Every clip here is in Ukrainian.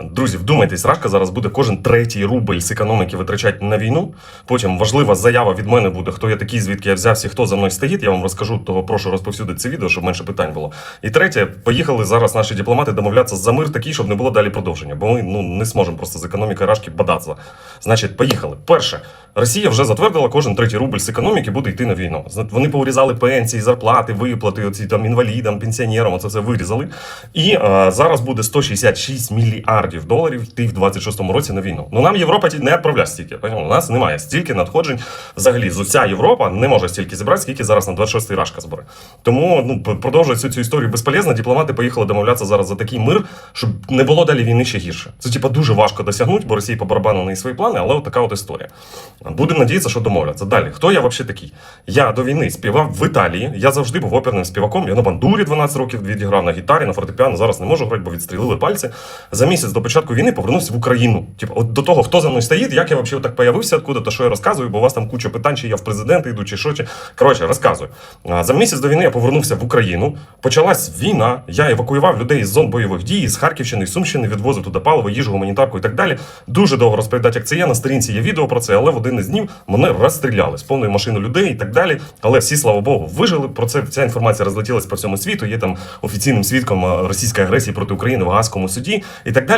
Друзі, вдумайтесь, Рашка зараз буде кожен третій рубль з економіки витрачати на війну. Потім важлива заява від мене буде, хто я такий, звідки я взявся, хто за мною стоїть. Я вам розкажу, того прошу розповсюдити це відео, щоб менше питань було. І третє, поїхали зараз наші дипломати домовлятися за мир такий, щоб не було далі продовження. Бо ми ну не зможемо просто з економікою Рашки бадатися. Значить, поїхали. Перше, Росія вже затвердила, кожен третій рубль з економіки буде йти на війну. Вони повирізали пенсії, зарплати, виплати, оці там інвалідам, пенсіонерам. Оце все вирізали. І е, зараз буде 166 мільярдів доларів йти в 26-му році на війну. Ну нам Європа не відправляє стільки. У нас немає стільки надходжень. Взагалі, з уся Європа не може стільки зібрати, скільки зараз на 26-й Рашка збере. Тому ну п- продовжувати цю, цю історію безполезно. Дипломати поїхали домовлятися зараз за такий мир, щоб не було далі війни ще гірше. Це типа дуже важко досягнути, бо Росії по барабану на свої плани, але от така от історія. Будемо надіятися, що домовляться. Далі, хто я взагалі такий? Я до війни співав в Італії. Я завжди був оперним співаком. Я на бандурі 12 років відіграв на гітарі, на фортепіано. Зараз не можу грати, бо відстрілили пальці. За місяць до початку війни повернувся в Україну. Типу, от до того, хто за мною стоїть, як я взагалі так появився, откуда то що я розказую, бо у вас там куча питань, чи я в президенти йду, чи що. Чи... Коротше, розказую. За місяць до війни я повернувся в Україну. Почалась війна. Я евакуював людей з зон бойових дій, з Харківщини, з Сумщини, відвозив туди паливо, їжу, гуманітарку і так далі. Дуже довго розповідати, як це є. На сторінці є відео про це, але в один із днів мене розстріляли з повною машиною людей і так далі. Але всі, слава Богу, вижили. Про це ця інформація розлетілась по всьому світу. Є там офіційним свідком російської агресії проти України в Гаазькому суді і так далі.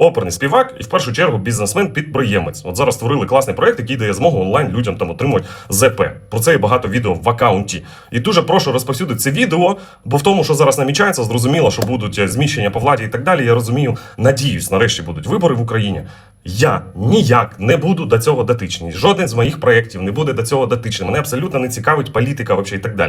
оперний співак і в першу чергу бізнесмен-підприємець. От зараз створили класний проект, який дає змогу онлайн людям там отримувати ЗП. Про це є багато відео в аккаунті. І дуже прошу розповсюдити це відео, бо в тому, що зараз намічається, зрозуміло, що будуть е, зміщення по владі і так далі. Я розумію, надіюсь, нарешті будуть вибори в Україні. Я ніяк не буду до цього дотичний. Жоден з моїх проєктів не буде до цього дотичним. Мене абсолютно не цікавить політика вообще і так далі.